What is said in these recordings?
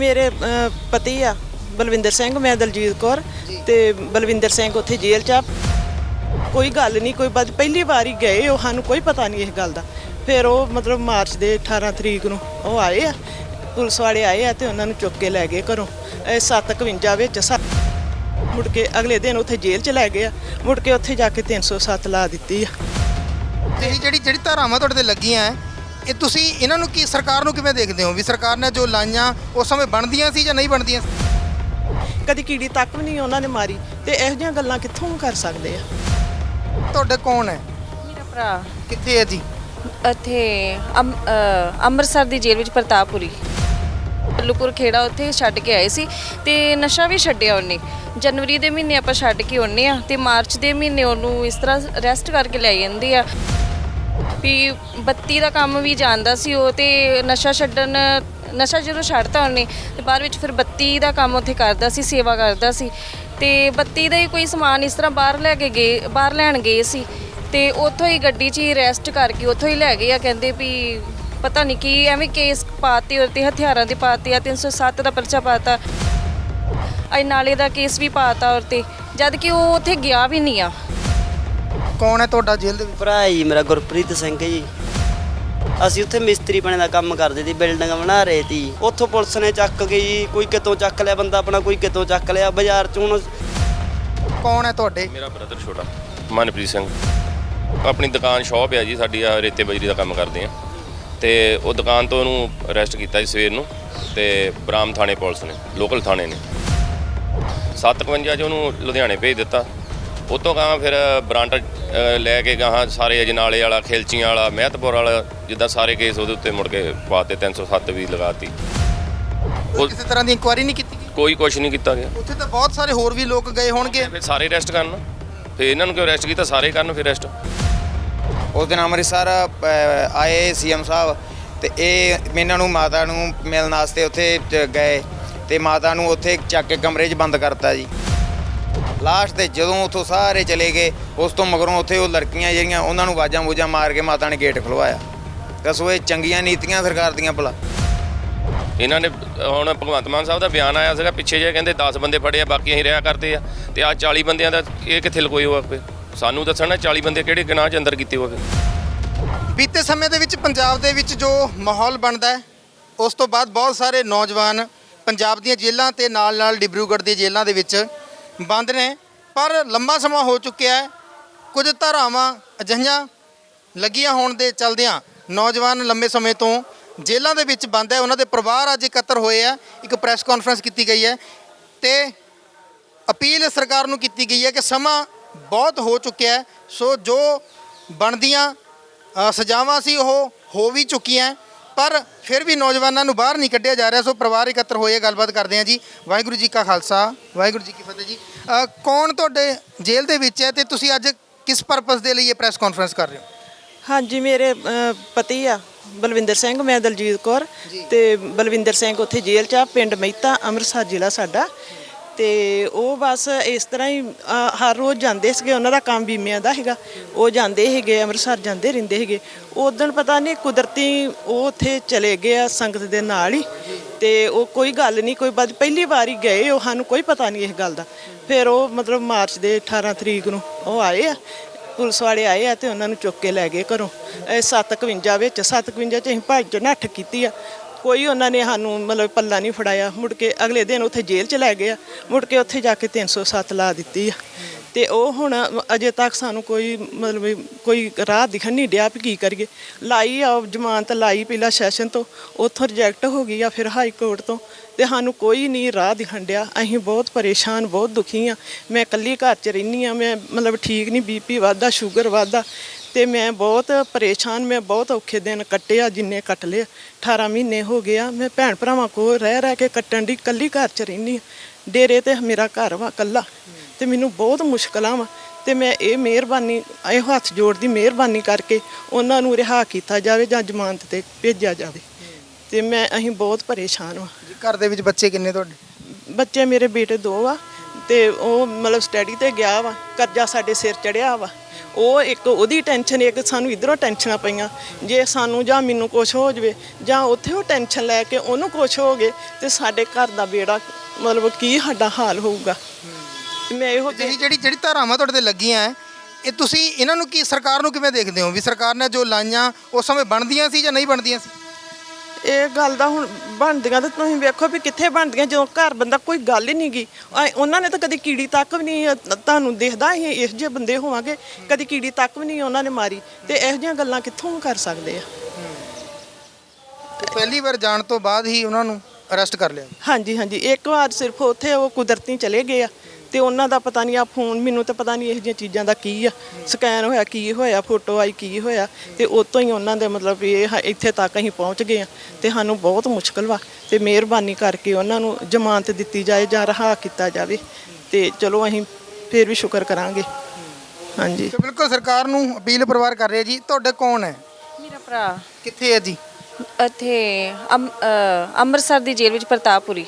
ਮੇਰੇ ਅ, ਪਤੀ ਆ ਬਲਵਿੰਦਰ ਸਿੰਘ ਮੈਂ ਦਲਜੀਤ ਕੌਰ ਤੇ ਬਲਵਿੰਦਰ ਸਿੰਘ ਉੱਥੇ ਜੇਲ੍ਹ 'ਚ ਆ। ਕੋਈ ਗੱਲ ਨਹੀਂ ਕੋਈ ਬਾਤ ਪਹਿਲੀ ਵਾਰ ਹੀ ਗਏ ਉਹ ਸਾਨੂੰ ਕੋਈ ਪਤਾ ਨਹੀਂ ਇਸ ਗੱਲ ਦਾ। ਫਿਰ ਉਹ ਮਤਲਬ ਮਾਰਚ ਦੇ 18 ਤਰੀਕ ਨੂੰ ਉਹ ਆਏ ਆ ਪੁਲਿਸ ਵਾਲੇ ਆਏ ਆ ਤੇ ਉਹਨਾਂ ਨੂੰ ਚੁੱਕ ਕੇ ਲੈ ਗਏ ਘਰੋਂ। ਇਹ 751 ਵਿੱਚ ਸੱਤ ਮੁੜ ਕੇ ਅਗਲੇ ਦਿਨ ਉੱਥੇ ਜੇਲ੍ਹ 'ਚ ਲੈ ਗਏ ਆ। ਮੁੜ ਕੇ ਉੱਥੇ ਜਾ ਕੇ 307 ਲਾ ਦਿੱਤੀ ਆ। ਤੇ ਇਹ ਜਿਹੜੀ ਜਿਹੜੀ ਧਾਰਾਵਾਂ ਤੁਹਾਡੇ ਤੇ ਲੱਗੀਆਂ ਹੈ, ਇਹ ਤੁਸੀਂ ਇਹਨਾਂ ਨੂੰ ਕੀ ਸਰਕਾਰ ਨੂੰ ਕਿਵੇਂ ਦੇਖਦੇ ਹੋ ਵੀ ਸਰਕਾਰ ਨੇ ਜੋ ਲਾਈਆਂ ਉਸ ਸਮੇਂ ਬਣਦੀਆਂ ਸੀ ਜਾਂ ਨਹੀਂ ਬਣਦੀਆਂ ਸੀ? ਕਦੀ ਕੀੜੀ ਤੱਕ ਵੀ ਨਹੀਂ ਉਹਨਾਂ ਨੇ ਮਾਰੀ ਤੇ ਇਹੋ ਜਿਹੀਆਂ ਗੱਲਾਂ ਕਿੱਥੋਂ ਕਰ ਸਕਦੇ ਆ? ਤੁਹਾਡੇ ਕੌਣ ਹੈ? ਮੇਰਾ ਭਰਾ। ਕਿੱਥੇ ਹੈ ਜੀ? ਇੱਥੇ ਅੰਮ- ਅ, ਅੰਮ੍ਰਿਤਸਰ ਦੀ ਜੇਲ੍ਹ ਵਿੱਚ ਪ੍ਰਤਾਪਪੁਰੀ। ਲੁਕੁਰ ਖੇੜਾ ਉੱਥੇ ਛੱਡ ਕੇ ਆਏ ਸੀ ਤੇ ਨਸ਼ਾ ਵੀ ਛੱਡਿਆ ਉਹਨੇ। ਜਨਵਰੀ ਦੇ ਮਹੀਨੇ ਆਪਾਂ ਛੱਡ ਕੇ ਆਉਂਦੇ ਆ ਤੇ ਮਾਰਚ ਦੇ ਮਹੀਨੇ ਉਹਨੂੰ ਇਸ ਤਰ੍ਹਾਂ ਅਰੈਸਟ ਕਰਕੇ ਲੈ ਜਾਂਦੇ ਆ। ਵੀ ਬੱਤੀ ਦਾ ਕੰਮ ਵੀ ਜਾਣਦਾ ਸੀ ਉਹ ਤੇ ਨਸ਼ਾ ਛੱਡਣ, ਨਸ਼ਾ ਜਦੋਂ ਛੱਡਤਾ ਉਹਨੇ ਤੇ ਬਾਅਦ ਵਿੱਚ ਫਿਰ ਬੱਤੀ ਦਾ ਕੰਮ ਉੱਥੇ ਕਰਦਾ ਸੀ, ਸੇਵਾ ਕਰਦਾ ਸੀ ਤੇ ਬੱਤੀ ਦਾ ਹੀ ਕੋਈ ਸਮਾਨ ਇਸ ਤਰ੍ਹਾਂ ਬਾਹਰ ਲੈ ਕੇ ਗਏ, ਬਾਹਰ ਲੈਣ ਗਏ ਸੀ ਤੇ ਉੱਥੋਂ ਹੀ ਗੱਡੀ 'ਚ ਹੀ ਰੈਸਟ ਕਰਕੇ ਉੱਥੋਂ ਹੀ ਲੈ ਗਏ ਆ, ਕਹਿੰਦੇ ਵੀ ਪਤਾ ਨਹੀਂ ਕੀ ਐਵੇਂ ਕੇਸ ਪਾਤੇ ਉਹ ਤੇ, ਹਥਿਆਰਾਂ ਦੇ ਪਾਤੇ ਆ 307 ਦਾ ਪਰਚਾ ਪਾਤਾ। ਅਈ ਨਾਲੇ ਦਾ ਕੇਸ ਵੀ ਪਾਤਾ ਔਰ ਤੇ, ਜਦ ਕਿ ਉਹ ਉੱਥੇ ਗਿਆ ਵੀ ਨਹੀਂ ਆ। ਕੌਣ ਹੈ ਤੁਹਾਡਾ ਜੇਲ੍ਹ ਦੇ ਵਿੱਚ? ਭਰਾ ਜੀ ਮੇਰਾ ਗੁਰਪ੍ਰੀਤ ਸਿੰਘ ਜੀ। ਅਸੀਂ ਉੱਥੇ ਮਿਸਤਰੀ ਬਣੇ ਦਾ ਕੰਮ ਕਰਦੇ ਸੀ ਬਿਲਡਿੰਗ ਬਣਾ ਰਹੇ ਸੀ। ਉੱਥੋਂ ਪੁਲਿਸ ਨੇ ਚੱਕ ਕੇ ਜੀ ਕੋਈ ਕਿਤੋਂ ਚੱਕ ਲਿਆ ਬੰਦਾ ਆਪਣਾ ਕੋਈ ਕਿਤੋਂ ਚੱਕ ਲਿਆ ਬਾਜ਼ਾਰ ਚ ਹੁਣ ਕੌਣ ਹੈ ਤੁਹਾਡੇ? ਮੇਰਾ ਬ੍ਰਦਰ ਛੋਟਾ ਮਨਪ੍ਰੀਤ ਸਿੰਘ। ਆਪਣੀ ਦੁਕਾਨ ਸ਼ਾਪ ਹੈ ਜੀ ਸਾਡੀ ਆ ਰੇਤੇ ਬਜਰੀ ਦਾ ਕੰਮ ਕਰਦੇ ਆ। ਤੇ ਉਹ ਦੁਕਾਨ ਤੋਂ ਉਹਨੂੰ ਅਰੈਸਟ ਕੀਤਾ ਜੀ ਸਵੇਰ ਨੂੰ ਤੇ ਬਰਾਮ ਥਾਣੇ ਪੁਲਿਸ ਨੇ ਲੋਕਲ ਥਾਣੇ ਨੇ। 751 ਚ ਉਹਨੂੰ ਲੁਧਿਆਣੇ ਭੇਜ ਦਿੱਤਾ। ਉਤੋਂ ਗਾਂ ਫਿਰ ਬਰਾਂਟ ਲੈ ਕੇ ਗਾਹਾਂ ਸਾਰੇ ਅਜਨਾਲੇ ਵਾਲਾ ਖੇਲਚੀਆਂ ਵਾਲਾ ਮਹਿਤਪੁਰ ਵਾਲਾ ਜਿੱਦਾਂ ਸਾਰੇ ਕੇਸ ਉਹਦੇ ਉੱਤੇ ਮੁੜ ਕੇ ਪਾਤੇ 307 ਵੀ ਲਗਾਤੀ ਕੋਈ ਕਿਸੇ ਤਰ੍ਹਾਂ ਦੀ ਇਨਕੁਆਇਰੀ ਨਹੀਂ ਕੀਤੀ? ਕੋਈ ਕੁਛ ਨਹੀਂ ਕੀਤਾ ਗਿਆ। ਉੱਥੇ ਤਾਂ ਬਹੁਤ ਸਾਰੇ ਹੋਰ ਵੀ ਲੋਕ ਗਏ ਹੋਣਗੇ। ਫਿਰ ਸਾਰੇ ਅਰੈਸਟ ਕਰਨ। ਫਿਰ ਇਹਨਾਂ ਨੂੰ ਕਿਉਂ ਅਰੈਸਟ ਕੀਤਾ? ਸਾਰੇ ਕਰਨ ਫਿਰ ਅਰੈਸਟ ਉਸ ਦਿਨ ਅੰਮ੍ਰਿਤਸਰ ਆਏ ਸੀਐਮ ਸਾਹਿਬ ਤੇ ਇਹ ਇਹਨਾਂ ਨੂੰ ਮਾਤਾ ਨੂੰ ਮਿਲਣ ਵਾਸਤੇ ਉੱਥੇ ਗਏ ਤੇ ਮਾਤਾ ਨੂੰ ਉੱਥੇ ਚੱਕ ਕੇ ਕਮਰੇ 'ਚ ਬੰਦ ਕਰਤਾ ਜੀ। ਲਾਸਟ ਤੇ ਜਦੋਂ ਉੱਥੋਂ ਸਾਰੇ ਚਲੇ ਗਏ ਉਸ ਤੋਂ ਮਗਰੋਂ ਉੱਥੇ ਉਹ ਲੜਕੀਆਂ ਜਿਹੜੀਆਂ ਉਹਨਾਂ ਨੂੰ ਆਵਾਜ਼ਾਂ ਬੂਜਾਂ ਮਾਰ ਕੇ ਮਾਤਾ ਨੇ ਗੇਟ ਖੁਲਵਾਇਆ। ਦੱਸੋ ਇਹ ਚੰਗੀਆਂ ਨੀਤੀਆਂ ਸਰਕਾਰ ਦੀਆਂ ਭਲਾ? ਇਹਨਾਂ ਨੇ ਹੁਣ ਭਗਵੰਤ ਮਾਨ ਸਾਹਿਬ ਦਾ ਬਿਆਨ ਆਇਆ ਸੀਗਾ ਪਿੱਛੇ ਜੇ ਕਹਿੰਦੇ 10 ਬੰਦੇ ਫੜੇ ਆ ਬਾਕੀ ਅਸੀਂ ਰਿਹਾ ਕਰਦੇ ਆ। ਤੇ ਆ 40 ਬੰਦਿਆਂ ਦਾ ਇਹ ਕਿੱਥੇ ਲਕੋਏ ਹੋ ਆਪੇ ਸਾਨੂੰ ਦੱਸਣਾ 40 ਬੰਦੇ ਕਿਹੜੇ ਗੁਨਾਹ ਚ ਅੰਦਰ ਕੀਤੇ ਹੋਵੇ। ਬੀਤੇ ਸਮੇਂ ਦੇ ਵਿੱਚ ਪੰਜਾਬ ਦੇ ਵਿੱਚ ਜੋ ਮਾਹੌਲ ਬਣਦਾ ਹੈ ਉਸ ਤੋਂ ਬਾਅਦ ਬਹੁਤ ਸਾਰੇ ਨੌਜਵਾਨ ਪੰਜਾਬ ਦੀਆਂ ਜੇਲ੍ਹਾਂ ਤੇ ਨਾਲ ਨਾਲ ਡਿਬਰੂਗੜ੍ਹ ਦੀਆਂ ਜੇਲ੍ਹਾਂ ਦੇ ਵਿੱਚ ਬੰਦ ਨੇ, ਪਰ ਲੰਮਾ ਸਮਾਂ ਹੋ ਚੁੱਕਿਆ ਹੈ। ਕੁਝ ਧਾਰਾਵਾਂ ਅਜਿਹੀਆਂ ਲੱਗੀਆਂ ਹੋਣ ਦੇ ਚਲਦਿਆਂ ਨੌਜਵਾਨ ਲੰਮੇ ਸਮੇਂ ਤੋਂ ਜੇਲ੍ਹਾਂ ਦੇ ਵਿੱਚ ਬੰਦ ਹੈ। ਉਹਨਾਂ ਦੇ ਪਰਿਵਾਰ ਅੱਜ ਇਕੱਤਰ ਹੋਏ ਆ ਇੱਕ ਪ੍ਰੈਸ ਕਾਨਫਰੰਸ ਕੀਤੀ ਗਈ ਹੈ ਤੇ ਅਪੀਲ ਸਰਕਾਰ ਨੂੰ ਕੀਤੀ ਗਈ ਹੈ ਕਿ ਸਮਾਂ ਬਹੁਤ ਹੋ ਚੁੱਕਿਆ ਹੈ। ਸੋ ਜੋ ਬਣਦੀਆਂ ਸਜ਼ਾਵਾਂ ਸੀ, ਉਹ ਹੋ ਵੀ ਚੁੱਕੀਆਂ ਪਰ ਫਿਰ ਵੀ ਨੌਜਵਾਨਾਂ ਨੂੰ ਬਾਹਰ ਨਹੀਂ ਕੱਢਿਆ ਜਾ ਰਿਹਾ ਸੋ ਪਰਿਵਾਰ ਇਕੱਤਰ ਹੋਏ ਗੱਲਬਾਤ ਕਰਦੇ ਹਾਂ ਜੀ। ਵਾਹਿਗੁਰੂ ਜੀ ਕਾ ਖਾਲਸਾ ਵਾਹਿਗੁਰੂ ਜੀ ਕੀ ਫਤਿਹ ਜੀ। ਅ, ਕੌਣ ਤੁਹਾਡੇ ਜੇਲ੍ਹ ਦੇ ਵਿੱਚ ਹੈ ਤੇ ਤੁਸੀਂ ਅੱਜ ਕਿਸ ਪਰਪਸ ਦੇ ਲਈ ਇਹ ਪ੍ਰੈਸ ਕਾਨਫਰੰਸ ਕਰ ਰਹੇ ਹੋ? ਹਾਂਜੀ ਮੇਰੇ ਪਤੀ ਆ ਬਲਵਿੰਦਰ ਸਿੰਘ ਮੈਂ ਦਲਜੀਤ ਕੌਰ ਤੇ ਬਲਵਿੰਦਰ ਸਿੰਘ ਉੱਥੇ ਜੇਲ੍ਹ 'ਚ ਆ ਪਿੰਡ ਮਹਿਤਾ ਅੰਮ੍ਰਿਤਸਰ ਜ਼ਿਲ੍ਹਾ ਸਾਡਾ। ਤੇ ਉਹ ਬਸ ਇਸ ਤਰ੍ਹਾਂ ਹੀ ਅ, ਹਰ ਰੋਜ਼ ਜਾਂਦੇ ਸੀਗੇ ਉਹਨਾਂ ਦਾ ਕੰਮ ਬੀਮਿਆਂ ਦਾ ਹੈਗਾ ਉਹ ਜਾਂਦੇ ਹੈਗੇ ਅੰਮ੍ਰਿਤਸਰ ਜਾਂਦੇ ਰਹਿੰਦੇ ਹੈਗੇ ਉਦੋਂ ਪਤਾ ਨਹੀਂ ਕੁਦਰਤੀ ਉਹ ਉੱਥੇ ਚਲੇ ਗਏ ਆ ਸੰਗਤ ਦੇ ਨਾਲ ਹੀ। ਤੇ ਉਹ ਕੋਈ ਗੱਲ ਨਹੀਂ ਕੋਈ ਬਾਤ ਪਹਿਲੀ ਵਾਰੀ ਗਏ ਉਹ ਸਾਨੂੰ ਕੋਈ ਪਤਾ ਨਹੀਂ ਇਸ ਗੱਲ ਦਾ। ਫਿਰ ਉਹ ਮਤਲਬ ਮਾਰਚ ਦੇ 18 ਤਰੀਕ ਨੂੰ ਉਹ ਆਏ ਆ ਪੁਲਿਸ ਵਾਲੇ ਆਏ ਆ ਤੇ ਉਹਨਾਂ ਨੂੰ ਚੁੱਕ ਕੇ ਲੈ ਗਏ ਘਰੋਂ। ਇਹ 751 ਵਿੱਚ 751 ਚ ਅਸੀਂ ਭਾਈ ਭੱਜ ਨੱਠ ਕੀਤੀ ਆ। ਕੋਈ ਉਹਨਾਂ ਨੇ ਸਾਨੂੰ ਮਤਲਬ ਪੱਲਾ ਨਹੀਂ ਫੜਾਇਆ। ਮੁੜ ਕੇ ਅਗਲੇ ਦਿਨ ਉੱਥੇ ਜੇਲ੍ਹ ਚ ਲੈ ਗਏ ਆ ਮੁੜ ਕੇ ਉੱਥੇ ਜਾ ਕੇ 307 ਲਾ ਦਿੱਤੀ ਆ। ਤੇ ਉਹ ਹੁਣ ਅਜੇ ਤੱਕ ਸਾਨੂੰ ਕੋਈ ਮਤਲਬ ਕੋਈ ਰਾਹ ਦਿਖਣ ਨਹੀਂ ਡਿਆ ਵੀ ਕੀ ਕਰੀਏ। ਲਾਈ ਆ ਜ਼ਮਾਨਤ ਲਾਈ ਪਹਿਲਾਂ ਸੈਸ਼ਨ ਤੋਂ। ਉੱਥੋਂ ਰਿਜੈਕਟ ਹੋ ਗਈ ਆ ਫਿਰ ਹਾਈ ਕੋਰਟ ਤੋਂ। ਤੇ ਸਾਨੂੰ ਕੋਈ ਨਹੀਂ ਰਾਹ ਦਿਖਣ ਡਿਆ। ਅਸੀਂ ਬਹੁਤ ਪਰੇਸ਼ਾਨ, ਬਹੁਤ ਦੁਖੀ ਆ। ਮੈਂ ਇਕੱਲੀ ਘਰ 'ਚ ਰਹਿੰਦੀ ਆ। ਮੈਂ ਮਤਲਬ ਠੀਕ ਨਹੀਂ ਬੀਪੀ ਵੱਧਦਾ, ਸ਼ੂਗਰ ਵੱਧਦਾ। ਤੇ ਮੈਂ ਬਹੁਤ ਪਰੇਸ਼ਾਨ ਮੈਂ ਬਹੁਤ ਔਖੇ ਦਿਨ ਕੱਟੇ ਆ ਜਿੰਨੇ ਕੱਟ ਲਏ। 18 ਮਹੀਨੇ ਹੋ ਗਏ ਆ ਮੈਂ ਭੈਣ ਭਰਾਵਾਂ ਕੋਲ ਰਹਿ ਰਹਿ ਕੇ ਕੱਟਣ ਦੀ ਇਕੱਲੀ ਘਰ 'ਚ ਰਹਿੰਦੀ ਆ ਡੇਰੇ ਤੇ ਮੇਰਾ ਘਰ ਵਾ ਇਕੱਲਾ ਤੇ ਮੈਨੂੰ ਬਹੁਤ ਮੁਸ਼ਕਲਾਂ ਵਾ ਤੇ ਮੈਂ ਇਹ ਮਿਹਰਬਾਨੀ ਇਹ ਹੱਥ ਜੋੜਦੀ ਮਿਹਰਬਾਨੀ ਕਰਕੇ ਉਹਨਾਂ ਨੂੰ ਰਿਹਾ ਕੀਤਾ ਜਾਵੇ ਜਾਂ ਜ਼ਮਾਨਤ ਤੇ ਭੇਜਿਆ ਜਾਵੇ। ਤੇ ਮੈਂ ਅਸੀਂ ਬਹੁਤ ਪਰੇਸ਼ਾਨ ਜੀ ਘਰ ਦੇ ਵਿੱਚ ਬੱਚੇ ਕਿੰਨੇ ਤੁਹਾਡੇ? ਬੱਚੇ ਮੇਰੇ ਬੇਟੇ ਦੋ ਆ ਤੇ ਉਹ ਮਤਲਬ ਸਟੱਡੀ ਤੇ ਗਿਆ ਵਾ ਕਰਜ਼ਾ ਸਾਡੇ ਸਿਰ ਚੜਿਆ ਵਾ। ਉਹ ਇੱਕ ਉਹਦੀ ਟੈਨਸ਼ਨ ਇੱਕ ਸਾਨੂੰ ਇਧਰੋਂ ਟੈਨਸ਼ਨਾਂ ਪਈਆਂ। ਜੇ ਸਾਨੂੰ ਜਾਂ ਮੈਨੂੰ ਕੁਝ ਹੋ ਜਵੇ ਜਾਂ ਉੱਥੇ ਉਹ ਟੈਨਸ਼ਨ ਲੈ ਕੇ ਉਹਨੂੰ ਕੁਝ ਹੋ ਗਏ ਤੇ ਸਾਡੇ ਘਰ ਦਾ ਬੇੜਾ ਮਤਲਬ ਕੀ ਸਾਡਾ ਹਾਲ ਹੋਊਗਾ। ਮੈਂ ਇਹੋ ਜਿਹੜੀ ਜਿਹੜੀ ਜਿਹੜੀ ਧਾਰਾਵਾਂ ਤੁਹਾਡੇ ਤੇ ਲੱਗੀਆਂ ਹੈ, ਇਹ ਤੁਸੀਂ ਇਹਨਾਂ ਨੂੰ ਕੀ ਸਰਕਾਰ ਨੂੰ ਕਿਵੇਂ ਦੇਖਦੇ ਹੋ? ਵੀ ਸਰਕਾਰ ਨੇ ਜੋ ਲਾਈਆਂ ਉਸ ਸਮੇਂ ਬਣਦੀਆਂ ਸੀ ਜਾਂ ਨਹੀਂ ਬਣਦੀਆਂ ਸੀ? ਇਹ ਗੱਲ ਦਾ ਹੁਣ ਬਣਦੀਆਂ ਤੇ ਤੁਸੀਂ ਵੇਖੋ ਵੀ ਕਿੱਥੇ ਬਣਦੀਆਂ ਜਦੋਂ ਘਰ ਬੰਦਾ ਕੋਈ ਗੱਲ ਹੀ ਨਹੀਂ ਗੀ ਆਏ ਉਹਨਾਂ ਨੇ ਤਾਂ ਕਦੀ ਕੀੜੀ ਤੱਕ ਵੀ ਨਹੀਂ ਤੁਹਾਨੂੰ ਦੇਖਦਾ ਅਸੀਂ ਇਹੋ ਜਿਹੇ ਬੰਦੇ ਹੋਵਾਂਗੇ ਕਦੀ ਕੀੜੀ ਤੱਕ ਵੀ ਨਹੀਂ ਉਹਨਾਂ ਨੇ ਮਾਰੀ। ਤੇ ਇਹੋ ਜਿਹੀਆਂ ਗੱਲਾਂ ਕਿੱਥੋਂ ਕਰ ਸਕਦੇ ਆ? ਪਹਿਲੀ ਵਾਰ ਜਾਣ ਤੋਂ ਬਾਅਦ ਹੀ ਉਹਨਾਂ ਨੂੰ ਅਰੈਸਟ ਕਰ ਲਿਆ। ਹਾਂਜੀ ਹਾਂਜੀ। ਇੱਕ ਵਾਰ ਸਿਰਫ ਉੱਥੇ ਉਹ ਕੁਦਰਤੀ ਚਲੇ ਗਏ ਆ। ਤੇ ਉਹਨਾਂ ਦਾ ਪਤਾ ਨਹੀਂ ਆ ਫੋਨ ਮੈਨੂੰ ਤਾਂ ਪਤਾ ਨਹੀਂ ਇਹੋ ਜਿਹੀਆਂ ਚੀਜ਼ਾਂ ਦਾ ਕੀ ਆ। ਸਕੈਨ ਹੋਇਆ ਕੀ ਹੋਇਆ ਫੋਟੋ ਆਈ ਕੀ ਹੋਇਆ। ਤੇ ਉਤੋਂ ਹੀ ਉਹਨਾਂ ਦੇ ਮਤਲਬ ਵੀ ਇਹ ਹ- ਇੱਥੇ ਤੱਕ ਅਸੀਂ ਪਹੁੰਚ ਗਏ ਆ। ਤੇ ਸਾਨੂੰ ਬਹੁਤ ਮੁਸ਼ਕਲ ਵਾ। ਤੇ ਮਿਹਰਬਾਨੀ ਕਰਕੇ ਉਹਨਾਂ ਨੂੰ ਜ਼ਮਾਨਤ ਦਿੱਤੀ ਜਾਏ ਜਾਂ ਰਿਹਾ ਕੀਤਾ ਜਾਵੇ। ਤੇ ਚਲੋ ਅਸੀਂ ਫੇਰ ਵੀ ਸ਼ੁਕਰ ਕਰਾਂਗੇ। ਹਾਂਜੀ। ਤੇ ਬਿਲਕੁਲ ਸਰਕਾਰ ਨੂੰ ਅਪੀਲ ਪਰਿਵਾਰ ਕਰ ਰਿਹਾ ਜੀ। ਤੁਹਾਡੇ ਕੌਣ ਹੈ? ਮੇਰਾ ਭਰਾ। ਕਿੱਥੇ ਹੈ ਜੀ? ਇੱਥੇ ਅੰਮ- ਅੰਮ੍ਰਿਤਸਰ ਦੀ ਜੇਲ੍ਹ ਵਿੱਚ ਪ੍ਰਤਾਪਪੁਰੀ।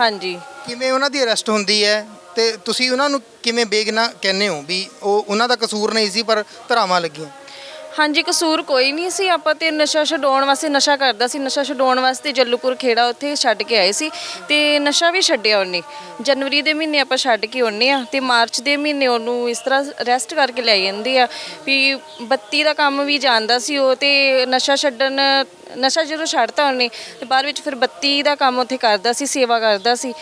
ਹਾਂਜੀ। ਕਿਵੇਂ ਉਹਨਾਂ ਦੀ ਅਰੈਸਟ ਹੁੰਦੀ ਹੈ? ਤੇ ਤੁਸੀਂ ਉਹਨਾਂ ਨੂੰ ਕਿਵੇਂ ਬੇਗਨਾ ਕਹਿੰਦੇ ਹੋ ਵੀ ਉਹ ਉਹਨਾਂ ਦਾ ਕਸੂਰ ਨਹੀਂ ਸੀ, ਪਰ ਧਰਾਵਾਂ ਲੱਗੀਆਂ? ਹਾਂਜੀ, ਕਸੂਰ ਕੋਈ ਨਹੀਂ ਸੀ। ਆਪਾਂ ਤੇ ਨਸ਼ਾ ਛਡਾਉਣ ਵਾਸਤੇ ਨਸ਼ਾ ਕਰਦਾ ਸੀ। ਨਸ਼ਾ ਛਡਾਉਣ ਵਾਸਤੇ ਜੱਲੂਪੁਰ ਖੇੜਾ ਉੱਥੇ ਛੱਡ ਕੇ ਆਏ ਸੀ ਤੇ ਨਸ਼ਾ ਵੀ ਛੱਡਿਆ ਉਹਨੇ। ਜਨਵਰੀ ਦੇ ਮਹੀਨੇ ਆਪਾਂ ਛੱਡ ਕੇ ਆਉਂਦੇ ਆ ਤੇ ਮਾਰਚ ਦੇ ਮਹੀਨੇ ਉਹਨੂੰ ਇਸ ਤਰ੍ਹਾਂ ਰੈਸਟ ਕਰਕੇ ਲੈ ਜਾਂਦੇ ਆ ਵੀ ਬੱਤੀ ਦਾ ਕੰਮ ਵੀ ਜਾਣਦਾ ਸੀ ਉਹ ਤੇ ਨਸ਼ਾ ਛੱਡਣ, ਨਸ਼ਾ ਜਦੋਂ ਛੱਡਤਾ ਉਹਨੇ ਤੇ ਬਾਅਦ ਵਿੱਚ ਫਿਰ ਬੱਤੀ ਦਾ ਕੰਮ ਉੱਥੇ ਕਰਦਾ ਸੀ, ਸੇਵਾ ਕਰਦਾ ਸੀ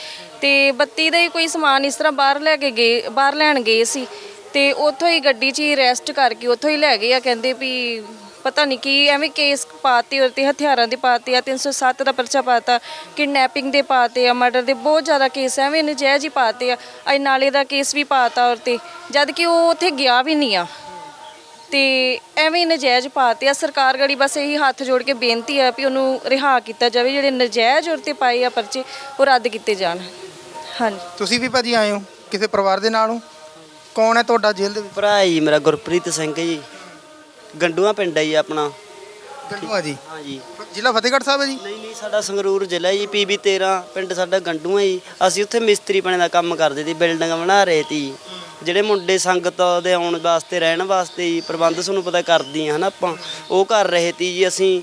ਤੇ ਬੱਤੀ ਦਾ ਹੀ ਕੋਈ ਸਮਾਨ ਇਸ ਤਰ੍ਹਾਂ ਬਾਹਰ ਲੈ ਕੇ ਗਏ, ਬਾਹਰ ਲੈਣ ਗਏ ਸੀ। ਤੇ ਉੱਥੋਂ ਹੀ ਗੱਡੀ 'ਚ ਹੀ ਰੈਸਟ ਕਰਕੇ ਉੱਥੋਂ ਹੀ ਲੈ ਗਏ ਆ, ਕਹਿੰਦੇ ਵੀ ਪਤਾ ਨਹੀਂ ਕੀ, ਐਵੇਂ ਕੇਸ ਪਾਤੇ ਉਹ ਤੇ ਹਥਿਆਰਾਂ ਦੇ ਪਾਤੇ ਆ 307 ਦਾ ਪਰਚਾ ਪਾਤਾ ਕਿਡਨੈਪਿੰਗ ਦੇ ਪਾਤੇ ਆ ਮਰਡਰ ਦੇ ਬਹੁਤ ਜ਼ਿਆਦਾ ਕੇਸ ਐਵੇਂ ਨਜਾਇਜ਼ ਹੀ ਪਾਤੇ ਆ, ਅਜ ਨਾਲੇ ਦਾ ਕੇਸ ਵੀ ਪਾਤਾ ਔਰ ਤੇ, ਜਦ ਕਿ ਉਹ ਉੱਥੇ ਗਿਆ ਵੀ ਨਹੀਂ ਆ। ਤੇ ਐਵੇਂ ਹੀ ਨਜਾਇਜ਼ ਪਾਤੇ ਆ, ਸਰਕਾਰ ਗੜੀ ਬਸ ਇਹੀ ਹੱਥ ਜੋੜ ਕੇ ਬੇਨਤੀ ਆ ਵੀ ਉਹਨੂੰ ਰਿਹਾ ਕੀਤਾ ਜਾਵੇ, ਜਿਹੜੇ ਨਜਾਇਜ਼ ਔਰ ਤੇ ਪਾਏ ਆ ਪਰਚੇ, ਉਹ ਰੱਦ ਕੀਤੇ ਜਾਣ। ਹਾਂਜੀ। ਤੁਸੀਂ ਵੀ ਭਾਜੀ ਆਏ ਹੋ, ਕਿਸੇ ਪਰਿਵਾਰ ਦੇ ਨਾਲ ਹੋ? ਕੌਣ ਹੈ ਤੁਹਾਡਾ ਜੇਲ੍ਹ ਦੇ ਵਿੱਚ? ਭਰਾ ਜੀ ਮੇਰਾ ਗੁਰਪ੍ਰੀਤ ਸਿੰਘ ਜੀ। ਗੰਡੂਆ ਪਿੰਡ ਹੈ ਜੀ ਆਪਣਾ। ਗੰਡੂਆ ਜੀ। ਹਾਂ ਜੀ। ਜ਼ਿਲ੍ਹਾ ਫਤਿਹਗੜ੍ਹ ਸਾਹਿਬ ਹੈ ਜੀ? ਨਹੀਂ ਨਹੀਂ ਸਾਡਾ ਸੰਗਰੂਰ ਜ਼ਿਲ੍ਹਾ ਜੀ ਪੀਬੀ 13 ਪਿੰਡ ਸਾਡਾ ਗੰਡੂਆ ਜੀ। ਅਸੀਂ ਉੱਥੇ ਮਿਸਤਰੀ ਬਣੇ ਦਾ ਕੰਮ ਕਰਦੇ ਸੀ ਬਿਲਡਿੰਗ ਬਣਾ ਰਹੇ ਸੀ। ਜਿਹੜੇ ਮੁੰਡੇ ਸੰਗਤ ਦੇ ਆਉਣ ਵਾਸਤੇ ਰਹਿਣ ਵਾਸਤੇ ਜੀ ਪ੍ਰਬੰਧ ਤੁਹਾਨੂੰ ਪਤਾ ਕਰਦੀ ਆ ਹਨਾ ਆਪਾਂ। ਉਹ ਕਰ ਰਹੇ ਸੀ ਜੀ ਅਸੀਂ।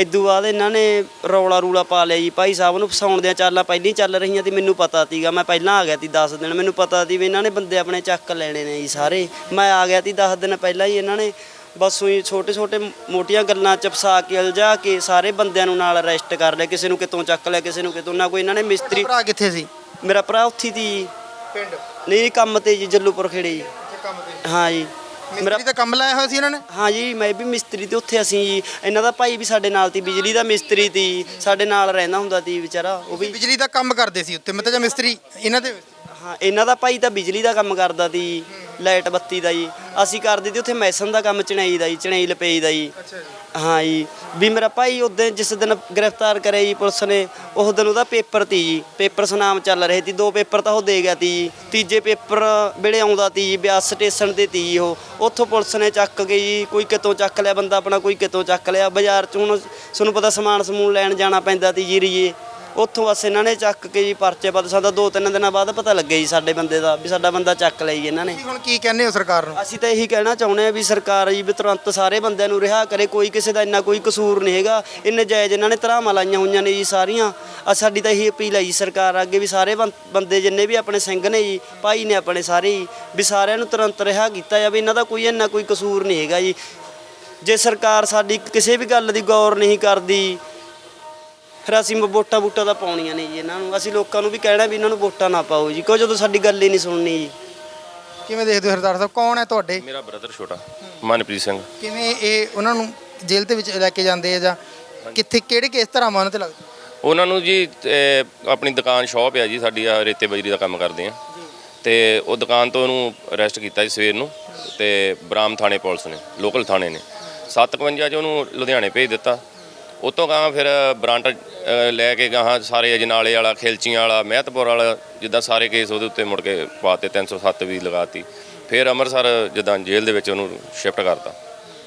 ਇਦੋਂ ਬਾਅਦ ਇਹਨਾਂ ਨੇ ਰੌਲਾ ਰੂਲਾ ਪਾ ਲਿਆ ਜੀ। ਭਾਈ ਸਾਹਿਬ ਨੂੰ ਫਸਾਉਣ ਦੀਆਂ ਚਾਲਾਂ ਪਹਿਲਾਂ ਹੀ ਚੱਲ ਰਹੀਆਂ ਤੇ ਮੈਨੂੰ ਪਤਾ ਸੀਗਾ। ਮੈਂ ਪਹਿਲਾਂ ਆ ਗਿਆ ਸੀ 10 ਦਿਨ। ਮੈਨੂੰ ਪਤਾ ਸੀ ਵੀ ਇਹਨਾਂ ਨੇ ਬੰਦੇ ਆਪਣੇ ਚੱਕ ਲੈਣੇ ਨੇ ਜੀ ਸਾਰੇ। ਮੈਂ ਆ ਗਿਆ ਸੀ 10 ਦਿਨ ਪਹਿਲਾਂ ਹੀ ਇਹਨਾਂ ਨੇ। ਬਸ ਉਹੀ ਛੋਟੇ ਛੋਟੇ ਮੋਟੀਆਂ ਗੱਲਾਂ ਚ ਫਸਾ ਕੇ ਉਲਝਾ ਕੇ ਸਾਰੇ ਬੰਦਿਆਂ ਨੂੰ ਨਾਲ ਅਰੈਸਟ ਕਰ ਲਿਆ। ਕਿਸੇ ਨੂੰ ਕਿਤੋਂ ਚੱਕ ਲਿਆ ਕਿਸੇ ਨੂੰ ਕਿਤੋਂ। ਨਾ ਕੋਈ ਇਹਨਾਂ ਨੇ ਮਿਸਤਰੀ ਭਰਾ ਕਿੱਥੇ ਸੀ? ਮੇਰਾ ਭਰਾ ਉੱਥੀ ਦੀ ਪਿੰਡ? ਨਹੀਂ ਕੰਮ ਤੇ ਜੀ ਜੱਲੂਪੁਰ ਖੇੜੇ ਜੀ। ਕੰਮ ਤੇ ਹਾਂ ਜੀ। ਮੇਰਾ ਮਿਸਤਰੀ ਦਾ ਕੰਮ ਲਾਇਆ ਹੋਇਆ ਸੀ ਇਹਨਾਂ ਨੇ? ਹਾਂ ਜੀ ਮੈਂ ਵੀ ਮਿਸਤਰੀ ਤੇ ਉੱਥੇ ਅਸੀਂ ਜੀ। ਇਹਨਾਂ ਦਾ ਭਾਈ ਵੀ ਸਾਡੇ ਨਾਲ ਤੀ ਬਿਜਲੀ ਦਾ ਮਿਸਤਰੀ ਤੀ ਸਾਡੇ ਨਾਲ ਰਹਿੰਦਾ ਹੁੰਦਾ ਤੀ ਵਿਚਾਰਾ ਉਹ ਵੀ। ਬਿਜਲੀ ਦਾ ਕੰਮ ਕਰਦੇ ਸੀ ਉੱਤੇ ਮਤਲਬ ਜਾਂ ਮਿਸਤਰੀ ਇਹਨਾਂ ਦੇ ਹਾਂ ਇਹਨਾਂ ਦਾ ਭਾਈ ਤਾਂ ਬਿਜਲੀ ਦਾ ਕੰਮ ਕਰਦਾ ਤੀ ਲਾਈਟ ਬੱਤੀ ਦਾ ਜੀ। ਅਸੀਂ ਕਰਦੇ ਤੇ ਉੱਥੇ ਮੈਸਨ ਦਾ ਕੰਮ ਚਣਾਈ ਦਾ ਜੀ ਚਣਾਈ ਲਪੇਈ ਦਾ ਜੀ। ਅੱਛਾ ਜੀ। ਹਾਂ ਜੀ, ਵੀ ਮੇਰਾ ਭਾਈ ਉਦੋਂ ਜਿਸ ਦਿਨ ਗ੍ਰਿਫਤਾਰ ਕਰਿਆ ਜੀ ਪੁਲਿਸ ਨੇ, ਉਸ ਦਿਨ ਉਹਦਾ ਪੇਪਰ ਤੀ ਜੀ, ਪੇਪਰ ਸੁਨਾਮ ਚੱਲ ਰਹੇ ਤੀ, ਦੋ ਪੇਪਰ ਤਾਂ ਉਹ ਦੇ ਗਿਆ ਤੀ ਜੀ। ਤੀਜੇ ਪੇਪਰ ਵੇਲੇ ਆਉਂਦਾ ਤੀ ਜੀ, ਬਿਆਸ ਸਟੇਸ਼ਨ ਤੇ ਤੀ ਜੀ ਉਹ। ਉੱਥੋਂ ਪੁਲਿਸ ਨੇ ਚੱਕ ਕੇ ਜੀ, ਕੋਈ ਕਿਤੋਂ ਚੱਕ ਲਿਆ ਬੰਦਾ ਆਪਣਾ, ਕੋਈ ਕਿਤੋਂ ਚੱਕ ਲਿਆ। ਬਾਜ਼ਾਰ 'ਚ ਹੁਣ, ਤੁਹਾਨੂੰ ਪਤਾ ਸਮਾਨ ਸਮੂਨ ਲੈਣ ਜਾਣਾ ਪੈਂਦਾ ਤੀ ਜੀ, ਰੀਏ। ਉੱਥੋਂ ਬਸ ਇਹਨਾਂ ਨੇ ਚੱਕ ਕੇ ਜੀ ਪਰਚੇ ਪਦ ਸਾਡਾ ਦੋ ਤਿੰਨ ਦਿਨਾਂ ਬਾਅਦ ਪਤਾ ਲੱਗਿਆ ਜੀ ਸਾਡੇ ਬੰਦੇ ਦਾ ਵੀ ਸਾਡਾ ਬੰਦਾ ਚੱਕ ਲਿਆ ਜੀ ਇਹਨਾਂ ਨੇ। ਤੁਸੀਂ ਹੁਣ ਕੀ ਕਹਿੰਦੇ ਹੋ ਸਰਕਾਰ ਨੂੰ? ਅਸੀਂ ਤਾਂ ਇਹੀ ਕਹਿਣਾ ਚਾਹੁੰਦੇ ਆ ਵੀ ਸਰਕਾਰ ਜੀ ਵੀ ਤੁਰੰਤ ਸਾਰੇ ਬੰਦਿਆਂ ਨੂੰ ਰਿਹਾ ਕਰੇ ਕੋਈ ਕਿਸੇ ਦਾ ਇੰਨਾ ਕੋਈ ਕਸੂਰ ਨਹੀਂ ਹੈਗਾ। ਇੰਨੇ ਜਾਇਜ਼ ਇਹਨਾਂ ਨੇ ਧਰਾਵਾਂ ਲਾਈਆਂ ਹੋਈਆਂ ਨੇ ਜੀ ਸਾਰੀਆਂ। ਆ ਸਾਡੀ ਤਾਂ ਇਹੀ ਅਪੀਲ ਹੈ ਜੀ ਸਰਕਾਰ ਅੱਗੇ ਵੀ ਸਾਰੇ ਬੰ- ਬੰਦੇ ਜਿੰਨੇ ਵੀ ਆਪਣੇ ਸਿੰਘ ਨੇ ਜੀ ਭਾਈ ਨੇ ਆਪਣੇ ਸਾਰੇ ਹੀ ਵੀ ਸਾਰਿਆਂ ਨੂੰ ਤੁਰੰਤ ਰਿਹਾ ਕੀਤਾ ਜਾਵੇ। ਇਹਨਾਂ ਦਾ ਕੋਈ ਇੰਨਾ ਕੋਈ ਕਸੂਰ ਨਹੀਂ ਹੈਗਾ ਜੀ। ਜੇ ਸਰਕਾਰ ਸਾਡੀ ਕਿਸੇ ਵੀ ਗੱਲ ਦੀ ਗੌਰ ਨਹੀਂ ਕਰਦੀ ਫਿਰ ਅਸੀਂ ਵੋਟਾਂ ਵੋਟਾਂ ਤਾਂ ਪਾਉਣੀਆਂ ਨੇ ਜੀ ਇਹਨਾਂ ਨੂੰ। ਅਸੀਂ ਲੋਕਾਂ ਨੂੰ ਵੀ ਕਹਿਣਾ ਵੀ ਇਹਨਾਂ ਨੂੰ ਵੋਟਾਂ ਨਾ ਪਾਓ ਜੀ। ਕਿਉਂ ਜਦੋਂ ਸਾਡੀ ਗੱਲ ਹੀ ਨਹੀਂ ਸੁਣਨੀ ਜੀ। ਕਿਵੇਂ ਦੇਖਦੇ ਹੋ ਸਰਦਾਰ ਸਾਹਿਬ? ਕੌਣ ਹੈ ਤੁਹਾਡੇ? ਮੇਰਾ ਬ੍ਰਦਰ ਛੋਟਾ ਮਨਪ੍ਰੀਤ ਸਿੰਘ। ਕਿਵੇਂ ਇਹ ਉਹਨਾਂ ਨੂੰ ਜੇਲ੍ਹ ਦੇ ਵਿੱਚ ਲੈ ਕੇ ਜਾਂਦੇ ਆ ਜਾਂ ਕਿੱਥੇ ਕਿਹੜੇ ਕਿਸ ਤਰ੍ਹਾਂ ਉਹਨਾਂ ਤੇ ਲੱਗਦਾ? ਉਹਨਾਂ ਨੂੰ ਜੀ ਅਹ, ਆਪਣੀ ਦੁਕਾਨ ਸ਼ਾਪ ਹੈ ਜੀ ਸਾਡੀ ਆ ਰੇਤੇ ਬਜਰੀ ਦਾ ਕੰਮ ਕਰਦੇ ਆ। ਤੇ ਉਹ ਦੁਕਾਨ ਤੋਂ ਉਹਨੂੰ ਅਰੈਸਟ ਕੀਤਾ ਜੀ ਸਵੇਰ ਨੂੰ। ਤੇ ਬਰਾਮ ਥਾਣੇ ਪੁਲਿਸ ਨੇ ਲੋਕਲ ਥਾਣੇ ਨੇ। 751 ਚ ਉਹਨੂੰ ਲੁਧਿਆਣੇ ਭੇਜ ਦਿੱਤਾ। ਉਹ ਤੋਂ ਗਾਂ ਫਿਰ ਬਰਾਂਟ ਲੈ ਕੇ ਗਾਂ ਸਾਰੇ ਅਜਨਾਲੇ ਵਾਲਾ, ਖੇਲਚੀਆਂ ਵਾਲਾ, ਮਹਿਤਪੁਰ ਵਾਲਾ, ਜਿੱਦਾਂ ਸਾਰੇ ਕੇਸ ਉਹਦੇ ਉੱਤੇ ਮੁੜ ਕੇ ਪਾਤੇ 307 ਵੀ ਲਗਾਤੀ। ਫਿਰ ਅੰਮ੍ਰਿਤਸਰ ਜਿੱਦਾਂ ਜੇਲ੍ਹ ਦੇ ਵਿੱਚ ਉਹਨੂੰ ਸ਼ਿਫਟ ਕਰਤਾ।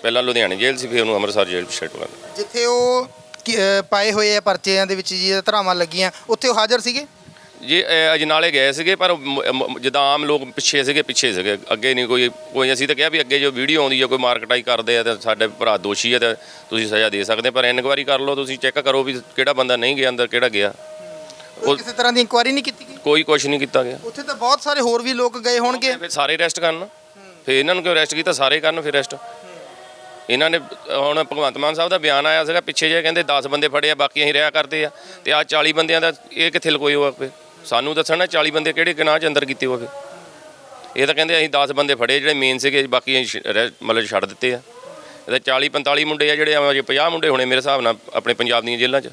ਪਹਿਲਾਂ ਲੁਧਿਆਣੇ ਜੇਲ੍ਹ ਸੀ, ਫਿਰ ਉਹਨੂੰ ਅੰਮ੍ਰਿਤਸਰ ਜੇਲ੍ਹ ਸ਼ਿਫਟ ਕਰਤਾ। ਜਿੱਥੇ ਉਹ ਕੀ- ਪਾਏ ਹੋਏ ਆ ਪਰਚਿਆਂ ਦੇ ਵਿੱਚ ਜੀ ਧਰਾਵਾਂ ਲੱਗੀਆਂ, ਉੱਥੇ ਉਹ ਹਾਜ਼ਰ ਸੀਗੇ? ਜੇ ਅ, ਅਜਨਾਲੇ ਗਏ ਸੀਗੇ ਪਰ ਮ- ਮ- ਜਿੱਦਾਂ ਆਮ ਲੋਕ ਪਿੱਛੇ ਸੀਗੇ ਪਿੱਛੇ ਸੀਗੇ। ਅੱਗੇ ਨਹੀਂ ਕੋਈ ਕੋਈ ਅਸੀਂ ਤਾਂ ਕਿਹਾ ਵੀ ਅੱਗੇ ਜੋ ਵੀਡੀਓ ਆਉਂਦੀ ਹੈ ਕੋਈ ਮਾਰਕਟਾਈ ਕਰਦੇ ਆ ਤਾਂ ਸਾਡੇ ਭਰਾ ਦੋਸ਼ੀ ਹੈ ਤਾਂ ਤੁਸੀਂ ਸਜ਼ਾ ਦੇ ਸਕਦੇ ਪਰ ਇਨਕੁਆਰੀ ਕਰ ਲਓ ਤੁਸੀਂ ਚੈੱਕ ਕਰੋ ਵੀ ਕਿਹੜਾ ਬੰਦਾ ਨਹੀਂ ਗਿਆ ਅੰਦਰ ਕਿਹੜਾ ਗਿਆ। ਕੋਈ ਕਿਸੇ ਤਰ੍ਹਾਂ ਦੀ ਇਨਕੁਆਇਰੀ ਨਹੀਂ ਕੀਤੀ ਗਈ? ਕੋਈ ਕੁਛ ਨਹੀਂ ਕੀਤਾ ਗਿਆ। ਉੱਥੇ ਤਾਂ ਬਹੁਤ ਸਾਰੇ ਹੋਰ ਵੀ ਲੋਕ ਗਏ ਹੋਣਗੇ। ਫਿਰ ਸਾਰੇ ਅਰੈਸਟ ਕਰਨ। ਫਿਰ ਇਹਨਾਂ ਨੂੰ ਕਿਉਂ ਅਰੈਸਟ ਕੀਤਾ? ਸਾਰੇ ਕਰਨ ਫਿਰ ਅਰੈਸਟ ਇਹਨਾਂ ਨੇ ਹੁਣ ਭਗਵੰਤ ਮਾਨ ਸਾਹਿਬ ਦਾ ਬਿਆਨ ਆਇਆ ਸੀਗਾ ਪਿੱਛੇ ਜੇ ਕਹਿੰਦੇ 10 ਬੰਦੇ ਫੜੇ ਆ ਬਾਕੀ ਅਸੀਂ ਰਿਹਾ ਕਰਦੇ ਆ। ਤੇ ਆ 40 ਬੰਦਿਆਂ ਦਾ ਇਹ ਕਿੱਥੇ ਲਕੋਏ ਹੋਆ ਫਿਰ? ਸਾਨੂੰ ਦੱਸਣਾ 40 ਬੰਦੇ ਕਿਹੜੇ ਗੁਨਾਹ ਚ ਅੰਦਰ ਕੀਤੇ ਫਿਰ। ਇਹ ਤਾਂ ਕਹਿੰਦੇ ਅਸੀਂ 10 ਬੰਦੇ ਫੜੇ ਜਿਹੜੇ ਮੇਨ ਸੀਗੇ ਬਾਕੀ ਅਸੀਂ ਰਹਿ- ਮਤਲਬ ਛੱਡ ਦਿੱਤੇ ਆ। ਇਹਦਾ 40 45 ਮੁੰਡੇ ਆ ਜਿਹੜੇ ਅਜੇ 50 ਮੁੰਡੇ ਹੋਣੇ ਮੇਰੇ ਹਿਸਾਬ ਨਾਲ ਆਪਣੇ ਪੰਜਾਬ ਦੀਆਂ ਜੇਲ੍ਹਾਂ 'ਚ।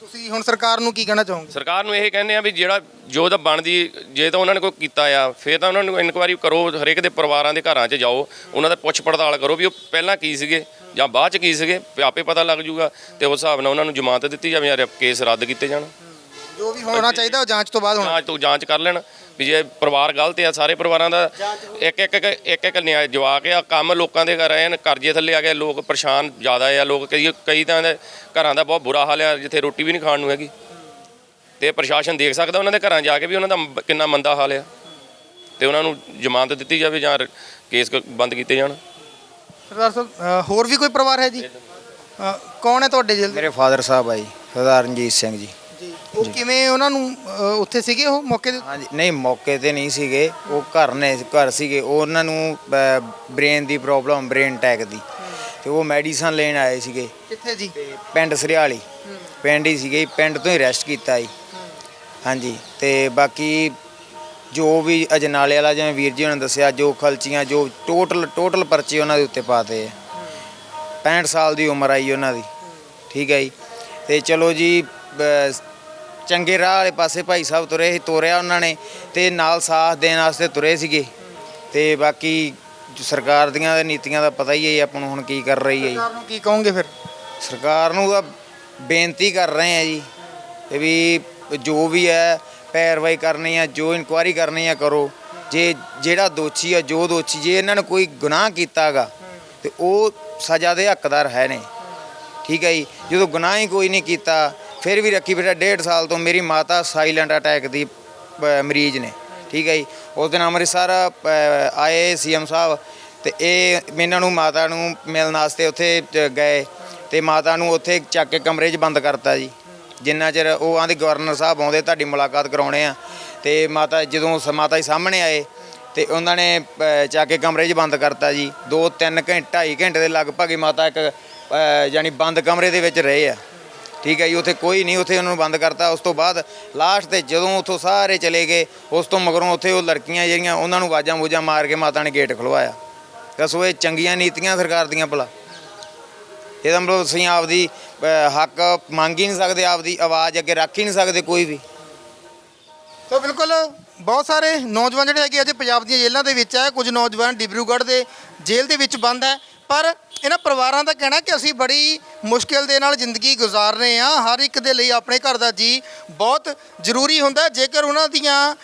ਤੁਸੀਂ ਹੁਣ ਸਰਕਾਰ ਨੂੰ ਕੀ ਕਹਿਣਾ ਚਾਹੋਗੇ? ਸਰਕਾਰ ਨੂੰ ਇਹ ਕਹਿੰਦੇ ਆ ਵੀ ਜਿਹੜਾ ਜੋ ਤਾਂ ਬਣਦੀ ਜੇ ਤਾਂ ਉਹਨਾਂ ਨੇ ਕੋਈ ਕੀਤਾ ਆ ਫਿਰ ਤਾਂ ਉਹਨਾਂ ਨੂੰ ਇਨਕੁਆਇਰੀ ਕਰੋ ਹਰੇਕ ਦੇ ਪਰਿਵਾਰਾਂ ਦੇ ਘਰਾਂ 'ਚ ਜਾਓ ਉਹਨਾਂ ਦਾ ਪੁੱਛ ਪੜਤਾਲ ਕਰੋ ਵੀ ਉਹ ਪਹਿਲਾਂ ਕੀ ਸੀਗੇ ਜਾਂ ਬਾਅਦ 'ਚ ਕੀ ਸੀਗੇ ਆਪੇ ਪਤਾ ਲੱਗ ਜੂਗਾ ਤੇ ਉਸ ਹਿਸਾਬ ਨਾਲ ਉਹਨਾਂ ਨੂੰ ਜ਼ਮਾਨਤ ਦਿੱਤੀ ਜਾਵੇ ਜਾਂ ਕੇਸ ਰੱਦ ਕੀਤੇ ਜਾਣ। ਜੋ ਵੀ ਹੋਣਾ ਚਾਹੀਦਾ ਉਹ ਜਾਂਚ ਤੋਂ ਬਾਅਦ ਹੋਣਾ। ਜਾਂਚ ਤੋਂ ਜਾਂਚ ਕਰ ਲੈਣ ਵੀ ਜੇ ਪਰਿਵਾਰ ਗਲਤ ਆ ਸਾਰੇ ਪਰਿਵਾਰਾਂ ਦਾ ਇੱਕ ਇੱਕ ਇੱਕ ਇੱਕ ਨਿਆਂ ਜਵਾਕ ਆ ਕੰਮ ਲੋਕਾਂ ਦੇ ਕਰ ਰਹੇ ਨੇ ਕਰਜ਼ੇ ਥੱਲੇ ਆ ਗਏ ਲੋਕ ਪਰੇਸ਼ਾਨ ਜ਼ਿਆਦਾ ਆ ਲੋਕ ਕਈ ਕਈ ਤਾਂ ਘਰਾਂ ਦਾ ਬਹੁਤ ਬੁਰਾ ਹਾਲ ਆ ਜਿੱਥੇ ਰੋਟੀ ਵੀ ਨਹੀਂ ਖਾਣ ਨੂੰ ਹੈਗੀ। ਤੇ ਪ੍ਰਸ਼ਾਸਨ ਦੇਖ ਸਕਦਾ ਉਹਨਾਂ ਦੇ ਘਰਾਂ ਜਾ ਕੇ ਵੀ ਉਹਨਾਂ ਦਾ ਕਿੰਨਾ ਮੰਦਾ ਹਾਲ ਆ। ਤੇ ਉਹਨਾਂ ਨੂੰ ਜ਼ਮਾਨਤ ਦਿੱਤੀ ਜਾਵੇ ਜਾਂ ਕੇਸ ਕ- ਬੰਦ ਕੀਤੇ ਜਾਣ। ਸਰਦਾਰ ਸਾਹਿਬ ਹੋਰ ਵੀ ਕੋਈ ਪਰਿਵਾਰ ਹੈ ਜੀ? ਕੌਣ ਹੈ ਤੁਹਾਡੇ ਜੇਲ੍ਹ ਮੇਰੇ ਫਾਦਰ ਸਾਹਿਬ ਆ ਜੀ ਸਰਦਾਰ ਰਣਜੀਤ ਸਿੰਘ ਜੀ। ਉਹ ਕਿਵੇਂ ਉਹਨਾਂ ਨੂੰ ਅ, ਉੱਥੇ ਸੀਗੇ ਉਹ ਮੌਕੇ ਦੇ ਹਾਂਜੀ ਨਹੀਂ ਮੌਕੇ ਤੇ ਨਹੀਂ ਸੀਗੇ। ਉਹ ਘਰ ਨੇ ਘਰ ਸੀਗੇ। ਉਹ ਉਹਨਾਂ ਨੂੰ ਬ੍ਰੇਨ ਦੀ ਪ੍ਰੋਬਲਮ ਬ੍ਰੇਨ ਅਟੈਕ ਦੀ। ਤੇ ਉਹ ਮੈਡੀਸਨ ਲੈਣ ਆਏ ਸੀਗੇ। ਕਿੱਥੇ ਜੀ? ਤੇ ਪਿੰਡ ਸਰਿਆਲੀ। ਪਿੰਡ ਹੀ ਸੀਗੇ। ਪਿੰਡ ਤੋਂ ਹੀ ਰੈਸਟ ਕੀਤਾ ਜੀ। ਹਾਂਜੀ ਤੇ ਬਾਕੀ ਜੋ ਵੀ ਅਜਨਾਲੇ ਵਾਲਾ ਜਿਵੇਂ ਵੀਰ ਜੀ ਉਹਨਾਂ ਨੇ ਦੱਸਿਆ ਜੋ ਖਲਚੀਆਂ ਜੋ ਟੋਟਲ ਟੋਟਲ ਪਰਚੇ ਉਹਨਾਂ ਦੇ ਉੱਤੇ ਪਾਤੇ ਆ। 65 ਸਾਲ ਦੀ ਉਮਰ ਆਈ ਉਹਨਾਂ ਦੀ। ਠੀਕ ਹੈ ਜੀ। ਤੇ ਚਲੋ ਜੀ ਬ- ਚੰਗੇ ਰਾਹ ਵਾਲੇ ਪਾਸੇ ਭਾਈ ਸਾਹਿਬ ਤੁਰੇ ਸੀ ਤੋਰਿਆ ਉਹਨਾਂ ਨੇ ਤੇ ਨਾਲ ਸਾਥ ਦੇਣ ਵਾਸਤੇ ਤੁਰੇ ਸੀਗੇ। ਤੇ ਬਾਕੀ ਸਰਕਾਰ ਦੀਆਂ ਨੀਤੀਆਂ ਦਾ ਪਤਾ ਹੀ ਹੈ ਜੀ ਆਪਾਂ ਨੂੰ ਹੁਣ ਕੀ ਕਰ ਰਹੀ ਹੈ ਜੀ। ਸਰਕਾਰ ਨੂੰ ਕੀ ਕਹੋਗੇ ਫਿਰ? ਸਰਕਾਰ ਨੂੰ ਤਾਂ ਬੇਨਤੀ ਕਰ ਰਹੇ ਆ ਜੀ ਇਹ ਵੀ ਜੋ ਵੀ ਹੈ ਪੈਰਵਾਈ ਕਰਨੀ ਆ ਜੋ ਇਨਕੁਆਇਰੀ ਕਰਨੀ ਆ ਕਰੋ। ਜੇ ਜਿਹੜਾ ਦੋਸ਼ੀ ਆ ਜੋ ਦੋਸ਼ੀ ਜੇ ਇਹਨਾਂ ਨੇ ਕੋਈ ਗੁਨਾਹ ਕੀਤਾਗਾ ਤੇ ਉਹ ਸਜ਼ਾ ਦੇ ਹੱਕਦਾਰ ਹੈ ਨੇ। ਠੀਕ ਹੈ ਜੀ ਜਦੋਂ ਗੁਨਾਹ ਹੀ ਕੋਈ ਨਹੀਂ ਕੀਤਾ ਫਿਰ ਵੀ ਰੱਖੀ ਬੇਟਾ ਡੇਢ ਸਾਲ ਤੋਂ ਮੇਰੀ ਮਾਤਾ ਸਾਇਲੈਂਟ ਅਟੈਕ ਦੀ ਅ, ਮਰੀਜ਼ ਨੇ। ਠੀਕ ਹੈ ਜੀ? ਉਸ ਦਿਨ ਅੰਮ੍ਰਿਤਸਰ ਅ, ਆਏ ਸੀਐਮ ਸਾਹਿਬ ਤੇ ਇਹ ਇਹਨਾਂ ਨੂੰ ਮਾਤਾ ਨੂੰ ਮਿਲਣ ਵਾਸਤੇ ਉੱਥੇ ਜ- ਗਏ ਤੇ ਮਾਤਾ ਨੂੰ ਉੱਥੇ ਚੱਕ ਕੇ ਕਮਰੇ 'ਚ ਬੰਦ ਕਰਤਾ ਜੀ। ਜਿੰਨਾ ਚਿਰ ਉਹ ਆਂਦੇ ਗਵਰਨਰ ਸਾਹਿਬ ਆਉਂਦੇ ਤੁਹਾਡੀ ਮੁਲਾਕਾਤ ਕਰਾਉਣੇ ਆ। ਤੇ ਮਾਤਾ ਜਦੋਂ ਸ- ਮਾਤਾ ਜੀ ਸਾਹਮਣੇ ਆਏ ਤੇ ਉਹਨਾਂ ਨੇ ਅ, ਚੱਕ ਕੇ ਕਮਰੇ 'ਚ ਬੰਦ ਕਰਤਾ ਜੀ। 2-3 ਘੰਟੇ 2.5 ਘੰਟੇ ਦੇ ਲਗਭਗ ਹੀ ਮਾਤਾ ਇੱਕ ਅ, ਯਾਨੀ ਬੰਦ ਕਮਰੇ ਦੇ ਵਿੱਚ ਰਹੇ ਆ। ਠੀਕ ਹੈ ਜੀ, ਉੱਥੇ ਕੋਈ ਨਹੀਂ, ਉੱਥੇ ਉਹਨਾਂ ਨੂੰ ਬੰਦ ਕਰਤਾ। ਉਸ ਤੋਂ ਬਾਅਦ ਲਾਸਟ ਤੇ ਜਦੋਂ ਉੱਥੋਂ ਸਾਰੇ ਚਲੇ ਗਏ, ਉਸ ਤੋਂ ਮਗਰੋਂ ਉੱਥੇ ਉਹ ਲੜਕੀਆਂ ਜਿਹੜੀਆਂ, ਉਹਨਾਂ ਨੂੰ ਆਵਾਜ਼ਾਂ ਬੂਜਾਂ ਮਾਰ ਕੇ ਮਾਤਾ ਨੇ ਗੇਟ ਖਲਵਾਇਆ। ਦੱਸੋ ਇਹ ਚੰਗੀਆਂ ਨੀਤੀਆਂ ਸਰਕਾਰ ਦੀਆਂ ਭਲਾ। ਇਹਦਾ ਮਤਲਬ ਤੁਸੀਂ ਆਪਦੀ ਹੱਕ ਮੰਗ ਹੀ ਨਹੀਂ ਸਕਦੇ, ਆਪਦੀ ਆਵਾਜ਼ ਅੱਗੇ ਰੱਖ ਹੀ ਨਹੀਂ ਸਕਦੇ ਕੋਈ ਵੀ। ਸੋ ਬਿਲਕੁਲ ਬਹੁਤ ਸਾਰੇ ਨੌਜਵਾਨ ਜਿਹੜੇ ਹੈਗੇ ਅੱਜ ਪੰਜਾਬ ਦੀਆਂ ਜੇਲ੍ਹਾਂ ਦੇ ਵਿੱਚ ਹੈ ਕੁਝ ਨੌਜਵਾਨ ਡਿਬਰੂਗੜ੍ਹ ਦੇ ਜੇਲ੍ਹ ਦੇ ਵਿੱਚ ਬੰਦ ਹੈ ਪਰ ਇਹਨਾਂ ਪਰਿਵਾਰਾਂ ਦਾ ਕਹਿਣਾ ਕਿ ਅਸੀਂ ਬੜੀ ਮੁਸ਼ਕਿਲ ਦੇ ਨਾਲ ਜ਼ਿੰਦਗੀ ਗੁਜ਼ਾਰ ਰਹੇ ਹਾਂ ਹਰ ਇੱਕ ਦੇ ਲਈ ਆਪਣੇ ਘਰ ਦਾ ਜੀ ਬਹੁਤ ਜ਼ਰੂਰੀ ਹੁੰਦਾ ਜੇਕਰ ਉਹਨਾਂ ਦੀਆਂ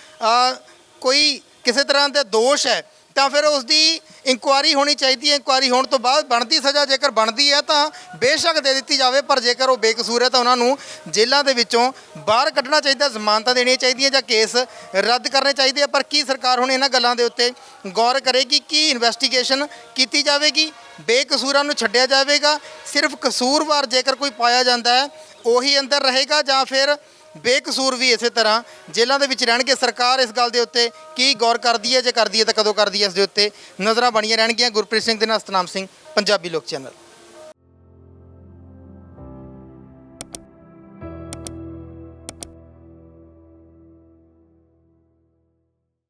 ਕੋਈ ਕਿਸੇ ਤਰ੍ਹਾਂ ਦਾ ਦੋਸ਼ ਹੈ ਤਾਂ ਫਿਰ ਉਸ ਦੀ ਇਨਕੁਆਰੀ ਹੋਣੀ ਚਾਹੀਦੀ ਹੈ। ਇਨਕੁਆਰੀ ਹੋਣ ਤੋਂ ਬਾਅਦ ਬਣਦੀ ਸਜ਼ਾ ਜੇਕਰ ਬਣਦੀ ਹੈ ਤਾਂ ਬੇਸ਼ੱਕ ਦੇ ਦਿੱਤੀ ਜਾਵੇ, ਪਰ ਜੇਕਰ ਉਹ ਬੇਕਸੂਰ ਹੈ ਤਾਂ ਉਹਨਾਂ ਨੂੰ ਜੇਲ੍ਹਾਂ ਦੇ ਵਿੱਚੋਂ ਬਾਹਰ ਕੱਢਣਾ ਚਾਹੀਦਾ, ਜ਼ਮਾਨਤਾਂ ਦੇਣੀਆਂ ਚਾਹੀਦੀਆਂ ਜਾਂ ਕੇਸ ਰੱਦ ਕਰਨੇ ਚਾਹੀਦੇ ਆ। ਪਰ ਕੀ ਸਰਕਾਰ ਹੁਣ ਇਹਨਾਂ ਗੱਲਾਂ ਦੇ ਉੱਤੇ ਗੌਰ ਕਰੇਗੀ? ਕੀ ਇਨਵੈਸਟੀਗੇਸ਼ਨ ਕੀਤੀ ਜਾਵੇਗੀ? ਬੇਕਸੂਰਾਂ ਨੂੰ ਛੱਡਿਆ ਜਾਵੇਗਾ? ਸਿਰਫ ਕਸੂਰਵਾਰ ਜੇਕਰ ਕੋਈ ਪਾਇਆ ਜਾਂਦਾ ਹੈ, ਉਹੀ ਅੰਦਰ ਰਹੇਗਾ ਜਾਂ ਫਿਰ ਬੇਕਸੂਰ ਵੀ ਇਸੇ ਤਰ੍ਹਾਂ ਜੇਲ੍ਹਾਂ ਦੇ ਵਿੱਚ ਰਹਿਣਗੇ ਸਰਕਾਰ ਇਸ ਗੱਲ ਦੇ ਉੱਤੇ ਕੀ ਗੌਰ ਕਰਦੀ ਹੈ, ਜੇ ਕਰਦੀ ਹੈ ਤਾਂ ਕਦੋਂ ਕਰਦੀ ਹੈ ਇਸ ਦੇ ਉੱਤੇ? ਨਜ਼ਰਾਂ ਬਣੀਆਂ ਰਹਿਣਗੀਆਂ। ਗੁਰਪ੍ਰੀਤ ਸਿੰਘ ਦੇ ਨਾਲ ਸਤਨਾਮ ਸਿੰਘ, ਪੰਜਾਬੀ ਲੋਕ ਚੈਨਲ।